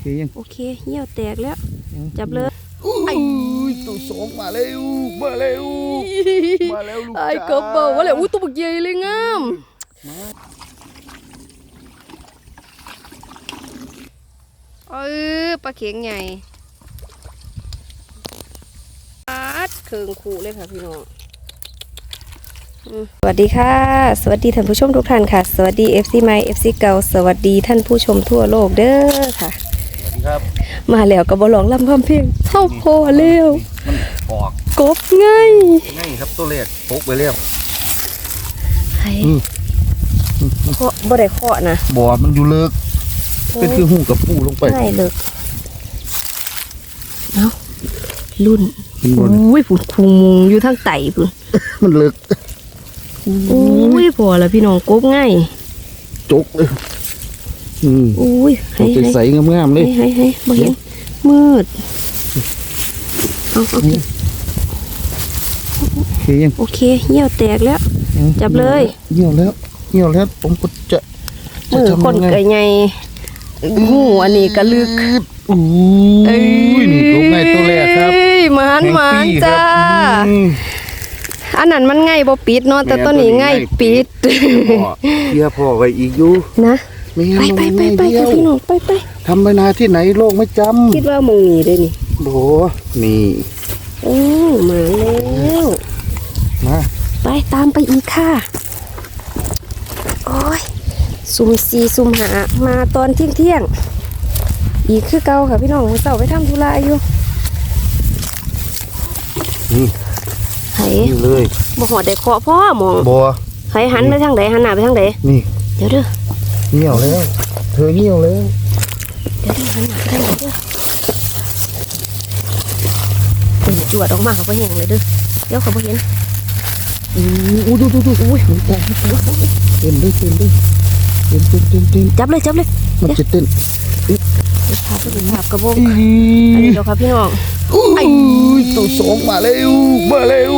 เคยังโอเคเหี่ยวแตกแล้ว จับเลยไอ้ยตัวสองมาเร็วมาเร็วมาแล้วลูกไอ้จ๋ากบเบาว่าแล้วอุ้ยตัวบักใหญ่เลยงามเออปลาเข็งใหญ่ปัดเคืองคู่เลยค่ะพี่น้องอืมสวัสดีค่ะ สวัสดีท่านผู้ชมทุกท่านค่ะ สวัสดี FC ใหม่ FC เก่าสวัสดีท่านผู้ชมทั่วโลกเด้อค่ะ ครับมาแล้วก็บ่ลองลำพำเพียงเท่าพอเร็วมันออกกบไงง่ายครับตัวเลขพกไปเรียบไอ้อืมเคาะบ่ได้เคาะนะบ่อมันอยู่เลิกเป็นคือหูกับปูลงไปง่ายเลยเอารุ่นเป็นบนอุ้ยผุดคุงมุงอยู่ทางไต่พุ่นมันเลิกอุ้ยพอแล้วพี่น้องกบง่ายจกเลย อืมอุ้ยให้ตัวให้ใสๆงามๆเลให้ยให้ให้บ่เห็นมืดเอาเอาโอเคยังโอเคเหี่ยวแตกแล้ว จับเลยเหี่ยวแล้วเหี่ยวแล้วผมก็จะจะมือทำคนยังไงไก่ใหญ่หูอันนี้ก็ลึกโอ้ยนี่ก็ง่ายตัวแรกครับเอ้ยหมานหมานแห่งปีจ้าครับอืมอันนั้นมันง่ายบ่ปิดเนาะแต่แม่นตัวนี้ตัวนี้ง่ายง่ายปิดพ่อเฮียพ่อไว้อีกอยู่นะไม่ไปงั้นไปมันไปง่ายไปเดียวพี่น้องไปไปทำไปนาที่ไหนโลกไม่จคิดว่ามึงหนีได้นี่ำโหนี่โอ้มาแล้วมาไปตามไปอีกค่ะโอ้ยซุ่มสีซุ่มหามาตอนเที่ยงเที่ยงๆอีกคือเก่าค่ะพี่น้องมื้อเสาร์ไปทำธุระอยู่นี่ไห้นี่เลยบ่หอดได้เคาะพ่อหมองบัวไห้หันไปทางใดหันหน้าไปทางใดนี่เดี๋ยวเด้อ เหี่ยวแล้วเธอเหี่ยวแล้วเดี๋ยวด้อหันหน้าไปทางใดเด้อเต็มจวดออกมาเขาบ่เห็นเลยเด้อเดี๋ยวเขาบ่เห็นอู้ดูดูดูอุ้ยเต้นด้วยเต้นด้วยเต้นเต้นเต้นเต้นจับเลยจับเลยมันจะเต้นภาพเป็นภาพกระบอีอันนี้เดี๋ยวครับพี่น้องไอ้ยตัวสองมาเร็วมาเร็ว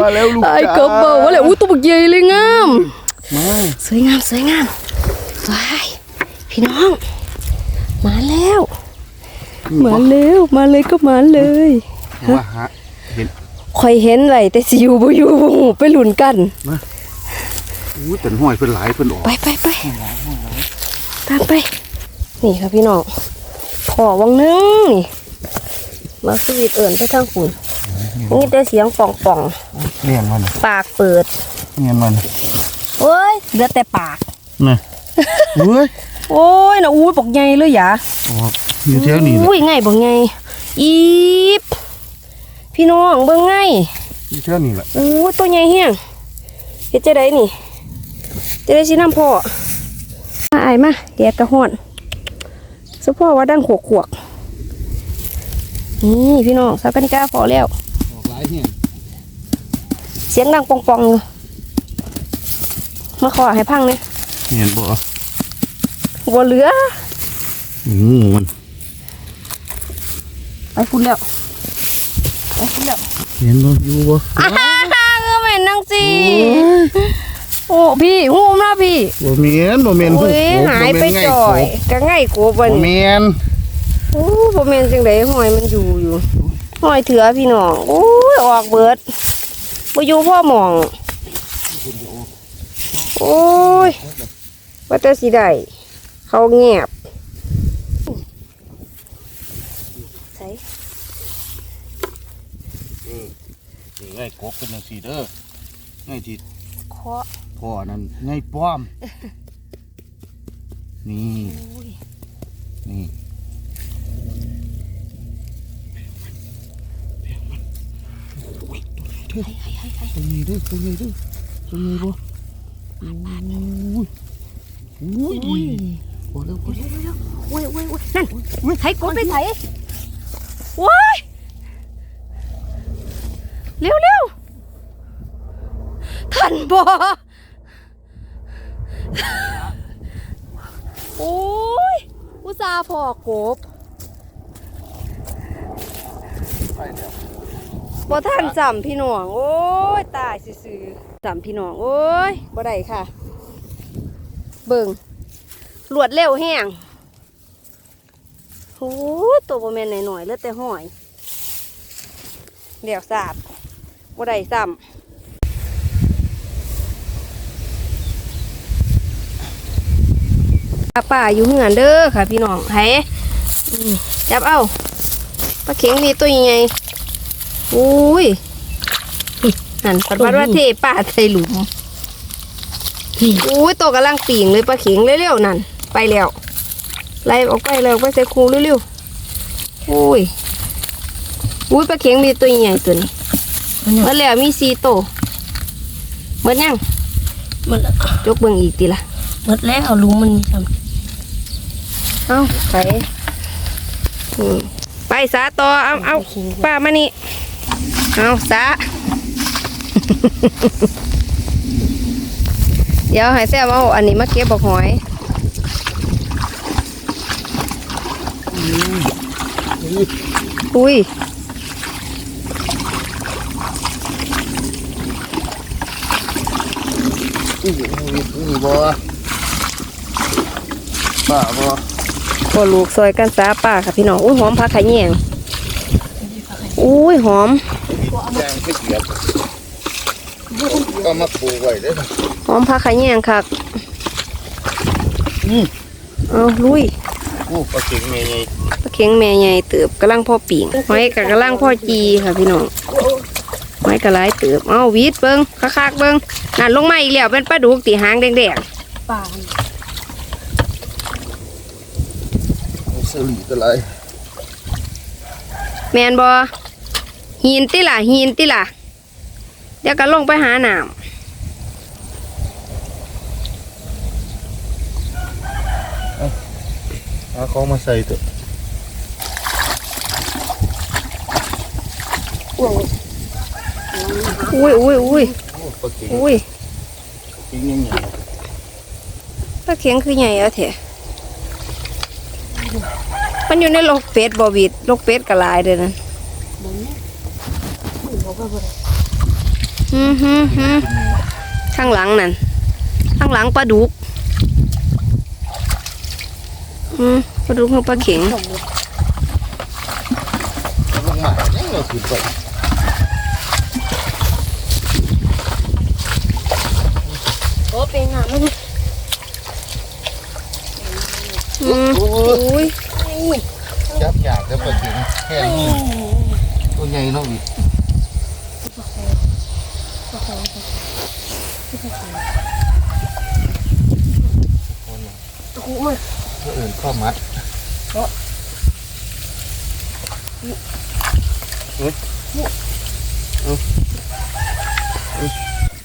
มาแล้วลูกไอ้จ๋ากบเบาว่าแล้วอุ้ยตัวบักใหญ่เลยงามมาสวยงามสวยงาม ว้ายพี่น้อง มาแล้ว มาแล้วมาเลยก็มาเลยว่าฮะเห็นคอยเห็นไรแต่สิอยู่บ่อยู่บ่ฮู้ไปหลุนกันอู้แต่ห้อยเป็นหลายเป็นออกไปไปไปตามไป นี่ครับพี่น้องพอวังนึงนี่มาสวีทเอิ่นไปทางฝุ่นนี่แต่เสียงป่องป่องเลี้ยงมันๆปากเปิดเลี้ยงมันโอ้ยเหลือแต่ปากน่ะ เฮ้ยโอ้ยนะอุ้ยบอกใหญ่เลยหยาออกอยู่แถวนี้แหละอุ้ยไงบอกไงอีบพี่น้องเบิ่งไงอยู่แถวนี้แหละอู้ตัวใหญ่เฮียงเฮ็ดจะได้นี่จะได้สิน้ำพ่อมาไอายมาแดดกระห้อนสุพ่อว่าดังขวกขวกๆนี่พี่น้องสับกันิกาพอแล้วออกหลายแห่งเสียงดังปองปองๆอยู่มาขอให้พังเนี่ยเห็นบ่ วัวเหลืออืมมันไปพุ่นแล้วไปพุ่นแล้วเห็นบ่อยู่บ่อ้าเงือแม่นนังจีโอ้พี่หูมนะพี่บ่แม่นบ่แม่นโอ้ยหายไปจ่อยก็ง่ายกว่าบับ่นแม่นโอ้บ่แม่นจังไดหอยมันอยู่อยู่หอยเถือพี่น้องโอ้ยออกเบิดบ่อยู่พ่อหมองโอ้ยว่าแต่สิได้ เขาแงบใส่นี่ไงกบเป็นจังซี่เด้อไงที่เคาะพ่อนั่นไงป้อม นี่โอ้ยนี่ให้ให้ให้ให้ตัวนี้เด้อตัวนี้เด้อตัวนี้บ่โอ้ยโอ้ยโอ้ย พอแล้วพอแล้วเร็วๆๆโอ้ยโอ้ยโอ้ยนั่นไถกดไปไถโว้ยเร็วเร็วทันบ่โอ้ยอุตส่าห์พอกบบ่ท่านสามพี่น้องโอ้ยตายซื่อๆสามพี่น้องโอ้ยบ่ได้ค่ะ เบิ่ง รวดเร็วแห้งโอ้ตัวบ่แมนหน่อยๆเลือดแต่หอยเดี๋ยวสาบบ่ได้ซ้ำปลาป่าอยู่เหือนเด้อค่ะพี่น้องให้จับเอาปลาเข็งมีตัวใหญ่ๆอุ้ยนั่นปัดวัดว่าเทป่าใส่หลุมอุ้ยตัวกำลังปีงเลยปลาเข็งเร็วๆนั่น ไปแล้ว ไล่ออกไปเลยออกไปใส่คูเร็วๆอุ้ยอุ้ยปลาเข็งมีตัวใหญ่ตัวนี้เมื่อแล้วมีสี่ตัวเมื่อยังหมดแล้วจกเบิ่งอีกทีละหมดแล้วลุงมันมีทเอาไปอืมไปสาต่อเอาเอาป้ามานี่เอาสาเดี๋ยวให้แซมเอาอันนี้มาเก็บบอกหอย อุ้ยนี่นี่บ่ป้าบ่พอลูกซอยกันสาป่าค่ะพี่น้องอุ้ยหอมผักขะแยงอุ้ยหอมแจ้งให้เกียบก็มาปลูกไว้เด้อหอมผักขะแยงคักอืมเอาลุยกูปลาเข็งแม่ใหญ่ปลาเข็งแม่ใหญ่เติบกำลังพ่อปิ่งหอยกับกำลังพ่อจีค่ะพี่น้องหอยกระไรเติบเอาวีดเบิ้งคักๆเบิ้งนั่นลงมาอีกแล้วเป็นปลาดุกตีหางแดงำป่าสลีตะไรๆแมนบอหินติล่ะหินติล่ะเดี๋ยวก็ลงไปหาหนามเอาของมาใส่เถ อุ้ยอุ้ยอุ้ยอ้ปลาเข็งอุ้ยเข็งยังไงปลาเข็งคือใหญ่เอาเถอะมันอยู่ในโลกเป็ดบอวิดโลกเป็ดกระลายเด้อนั่นอืมฮึฮึข้างหลังนั่น ข้างหลังปลาดุกอืมปลาดุกกับปลาเข็งลงมายังเราขึ้นไป อ้เป็นอะมันอืมโอ้อุ้ยจับยากแล้วปลาเข็งแค่นี้ตัวใหญ่เนาะวิคนกูมันตัวอื่นข้อมัด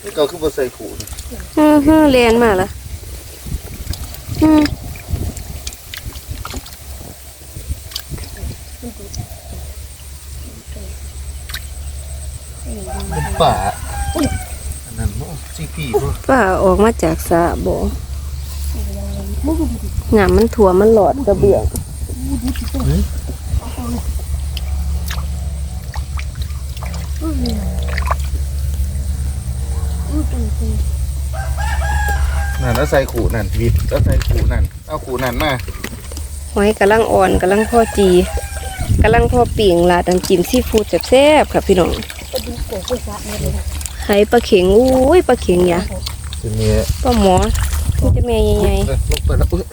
นี่ก็คือบ่ใส่ขู่นี่ อืมฮึเรียนมาละอืมเป็นป่าอันนั้นเนาะซีพีเนาะป้าออกมาจากสระบ่หนามมันถั่วมันหลอดกระเบื้อง นั่น แล้วใส่ขู่นั่นวิดแล้วใส่ขู่นั่นเอาขู่นั่นมาหอยกำลังอ่อนกำลังพ่อจีกำลังพ่อปิ่งลาดน้ำจิ้มซีฟู้ดแซ่บๆค่ะพี่น้องก็ดูโกโก้ซะมาเลยนะไข่ปลาเข็งอุ้ยปลาเข็งอย่าทีนี้ปลาหมอมันจะแม่ใหญ่เอ้ยลงไปแล้วอุ๊ย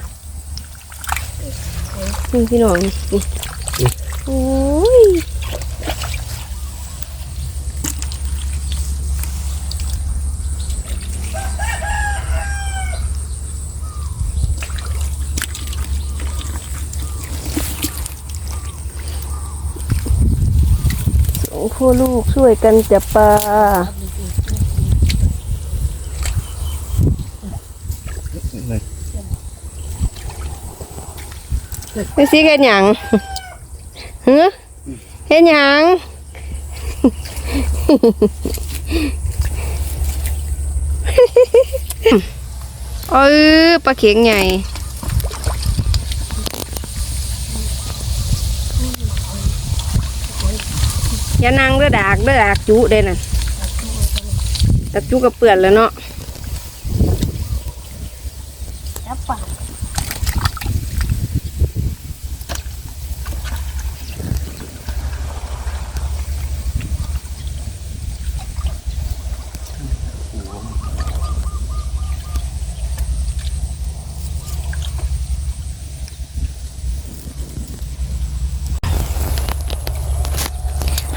ๆนี่พี่น้องนี่นี่โอ้ย พ่อลูกช่วยกันจับปลานี่ไปสิเฮ็ดหยังเฮ้เฮ็ดหยังเออปลาเข็งใหญ่ อย่านั่งเด้อดากเด้อดากจุเด้น่ะดากจุกับเปื่อนแล้วเนาะ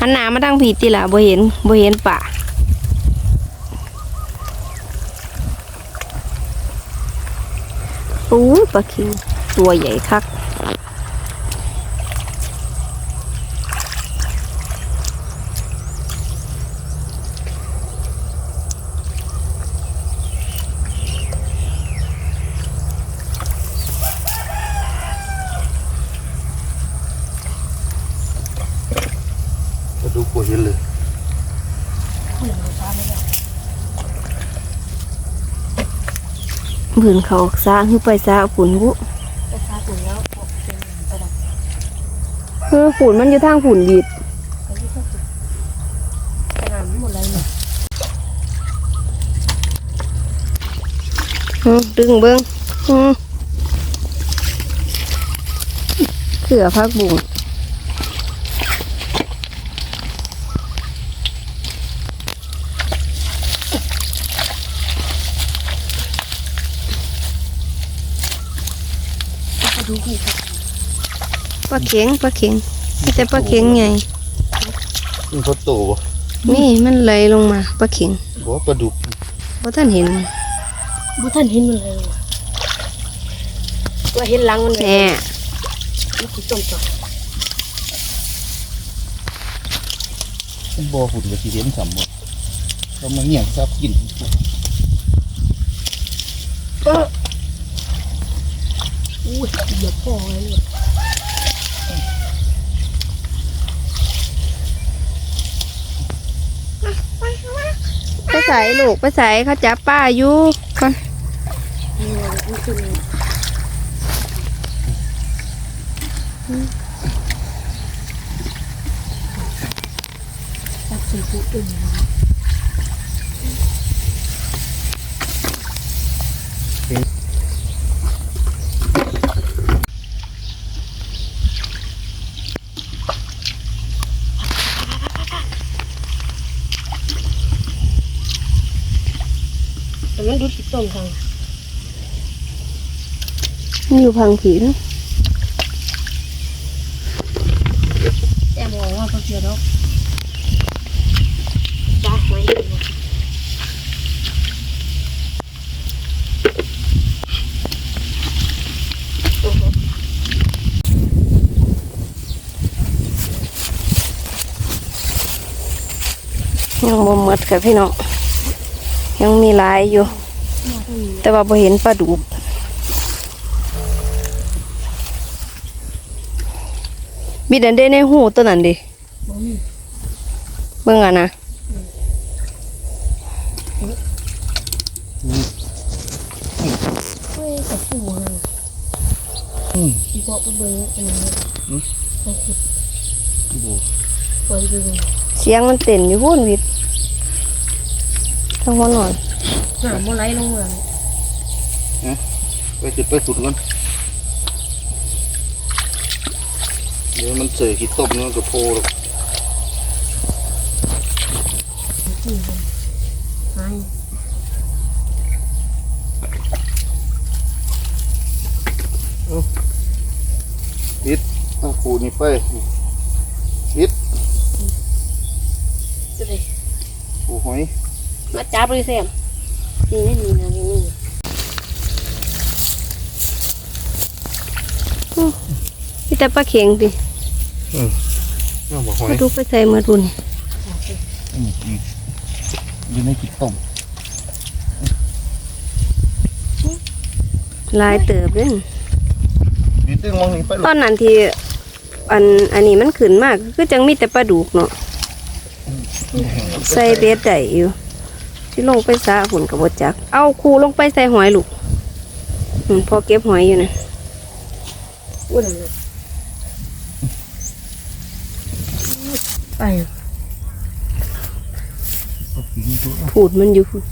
หันหน้ามาทางผีติละบ่เห็นบ่เห็นป่าอู้ปลาคิวตัวใหญ่คักดูกลัวเห็นเลย ผืนเขาซาคือไปซาฝุ่นบุไปซาถึงแล้วออกเป็นประดับเออฝุ่นมันอยู่ทางฝุ่นบีดไปที่สุดกระหน่ำหมดเลยเนี่ยอืมดึงเบิ้งอืมเสือพักบุง ปดูกี่ครับปลาเข็งปลาเข็งมีแต่ปลาเข็งไงมันเขาโตบ่นี่มันไหลลงมาปลาเข็งบ่ปลาดุกเพราะท่านเห็นบุท่านเห็นมันเลยว่าเห็นหลังมันเลยแน่มันคือต้มต่อมันบ่หุ่นก็สิเห็นสำบ่ก็มาเงี่ยงซับกินอุ้ยเหยียบพ่อเลยเนี่ยไปใส่ลูกไปใส่เขาจับป้าอยู่ก่อนนี่เลยนี่คือสักสี่ตัวอื่น มันดูติดต้มทางมันอยู่พังผีนะแต่มองว่าเขาเสียแล้วจ้าไม่เห็นหรอกยังบ่หมดค่ะพี่น้อง ยังมีหลายอยู่ แต่ว่าบ่เห็นปลาดุกมีดันเด้ในหูตัวนั้นดิบ่มีเบิ่งอะนะเฮ้ยกับปูเลยอืมอีบอกไปเบิ่งอันนี้เขาขุดบ่ปล่อยไปเลยเสียงมันเต้นอยู่พูนวิด ทั้งหัวหน่อยหนามันไหลลงมาไปจุดไปขุดก่อนเดี๋ยวมันเสยขี้ต้มแล้วมันก็โพหรอกที่มันหายปิดเอาขูนี่ไปปิดจะได้ขูหอย มาจับเลยแซมนี่ไม่มีนะนี่นี่มีแต่ปลาเข็งดิเอาบ่หอยปลาดุกไปใส่เมื่อทุนอืมอืมอยู่ในขี้ต้มหลายเติบเลยดีตึ้งมองนี่ไปตอนนั้นที่อันอันนี้มันขึ้นมาก คือจังมีแต่ปลาดุกเนาะใส่เบ็ดได้อยู่ ที่ลงไปสาหุ่นกับบจัก เอาคูลงไปใส่หอยลูกอืมพอเก็บหอยอยู่นะอ้วนเลยไปผูดมันอยู่พุ่น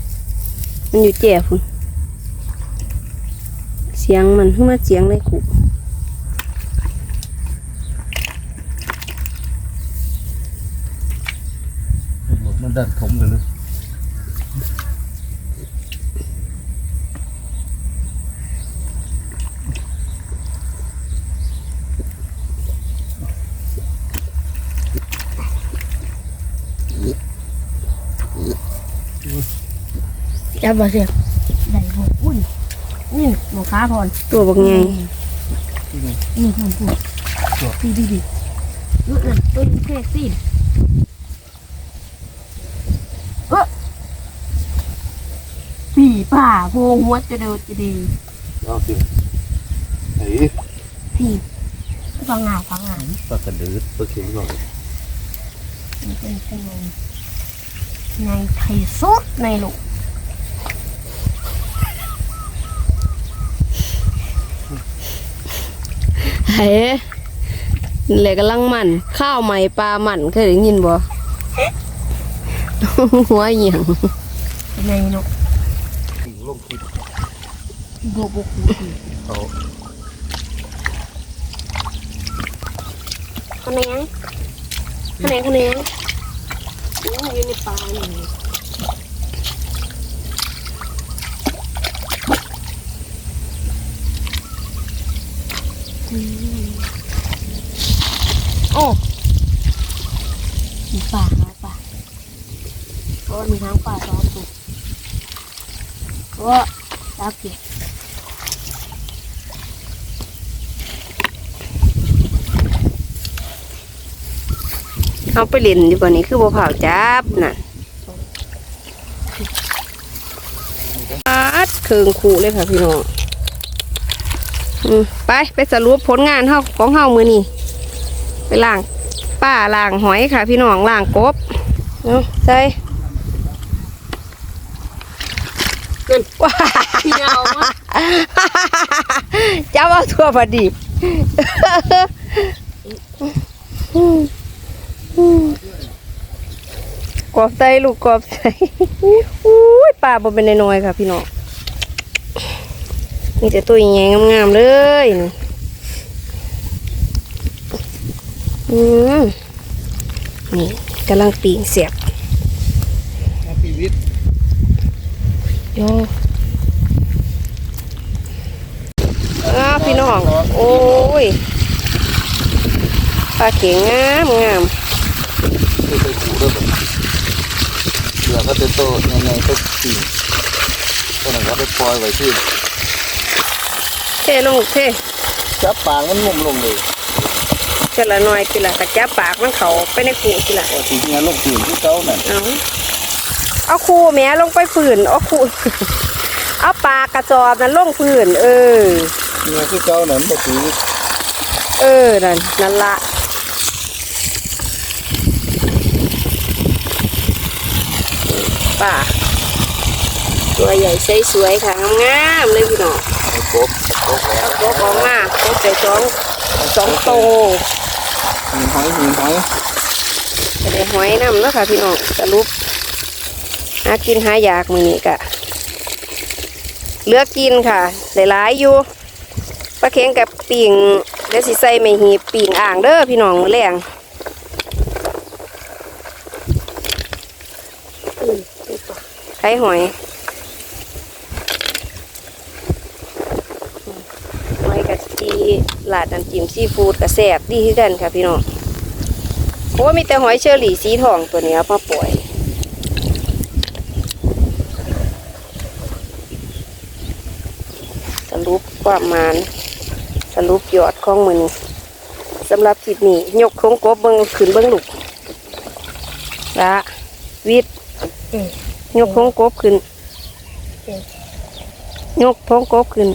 มันอยู่แจ่พุ่นเสียงมันขึ้นมาเสียงในขู่หมดมันดันถมเลยเลย จับมาเสียใหญ่หัวอุ้ยนี่หมอค้าพรตัวบักไงนี่คุณคุณดีดีดีตัวเอ็ตัวเอ็นเซ็ ปีป่าโพงหัวจะเดียวจะดีเอาสิไอ้พี่ฟังงาฟังงาปลากระดือปลาเข็งหน่อยมันเป็นเป็นไงในไทยสุดในลูกเฮ้นี่แหละกำลังมัน ข้าวใหม่ปลามันเคยได้ยินบ่หัวอหย่างในลูกลงคิด โบกบุกเขาคะแนนคะแนนคะแนนอยู่ในปลานี่โอ้มีป่าหาป่าโอ้มีทางป่าซ้อมตัวโอ้ตาเกียเไปเล่นดีกว่านี้คือบ่เผาจับน่ะปัดเครื่องคู่เลยค่ะพี่น้องอืมไปไปสรุปผลงานเฮาของเฮามือนี่ไปล่างป้าล่างหอยค่ะ พี่น้องล่างกบเนาะใส่เกินว้าเที่ยวมากจับเอาทั่วพอดี กรอบใส่ลูกกรอบใส่อุ้ยปลาบ่เป็นน้อยๆค่ะ พี่น้องมีแต่ตัวใหญ่ๆงามๆเลยนี่อืมนี่กำลังปีงเสียบปีวิทย์โยอ้าวพี่น้อง โอ้ยปลาเข็งงามงามไม่เคยขู่ด้วยแบบเหลือ ก็เต็มโตยังไงก็ปีก็หนังก็ไปปล่อยไว้ที่เท่ลงเท่จับปางมันงุ่มลงเลยเท่าละหน่อยทีละกระจับปากมันเขาไปในขู่ทีละว่าทีนี้ลงปีนที่เก้านั่นเอาเอาคูแม่ลงไปฝืนเอาคูเอาปากกระจอบนั้นลงฝืนเออเนี่ยที่เก้านั่นปกติเออนั่นนั่นละ ป่า ตัวใหญ่ใสสวยค่ะงามๆเลยพี่น้องไอ้กบกบแล้วเอาตัวออกมาตัวใส่สองสองโตหินหอยหินหอยจะได้หอยน้ำเนาะค่ะพี่น้องสรุปหากินหายากมือนี้กะเลือกกินค่ะหลายๆอยู่ปลาเค็งกับปิ่งเดี๋ยวสิใส่ไม่หีบปิ่งอ่างเด้อพี่น้องแรง ไข่หอยหอยกะทิลาดน้ำจิ้มซีฟู้ดกระแสบดีที่กันค่ะพี่น้องโอ้มีแต่หอยเชอรี่สีทองตัวนี้เอามาปล่อยสรุปความมานสรุปยอดของมือนี้สำหรับคลิปนี้ยกโครงกบเบิ้งขึ้นเบิ้งลูกละวิทย์ ยกโครงกบขึ้น ยกท้องกบขึ้น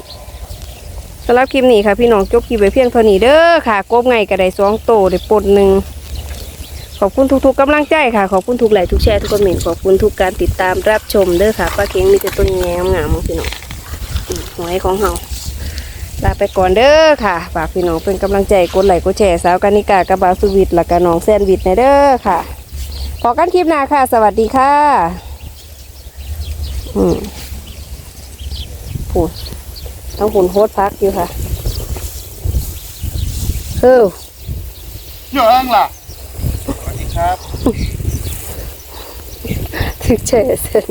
สำหรับคลิปนี้ค่ะ พี่น้องจบคลิปไปเพียงเท่านี้เด้อค่ะกบไงก็ได้สองโตได้ปนหนึ่งขอบคุณทุกๆกำลังใจค่ะ ขอบคุณทุกไลค์ทุกแชร์ทุกคอมเมนต์ขอบคุณทุกการติดตามรับชมเด้อค่ะป้าเค้งมีแต่ต้นแงมงามๆพี่น้องหอยของเฮาลาไปก่อนเด้อค่ะฝากพี่น้องเป็นกำลังใจกดไลค์กดแชร์สาวกานิกากระบาสุวิทย์และกะน้องแซนวิทในเด้อค่ะพอกันคลิปหน้าค่ะ สวัสดีค่ะ อืมพูดต้องหุ่นโฮดพักอยู่ค่ะเฮ้ยยังล่ะ สวัสดีครับ ถึกเฉยเส้น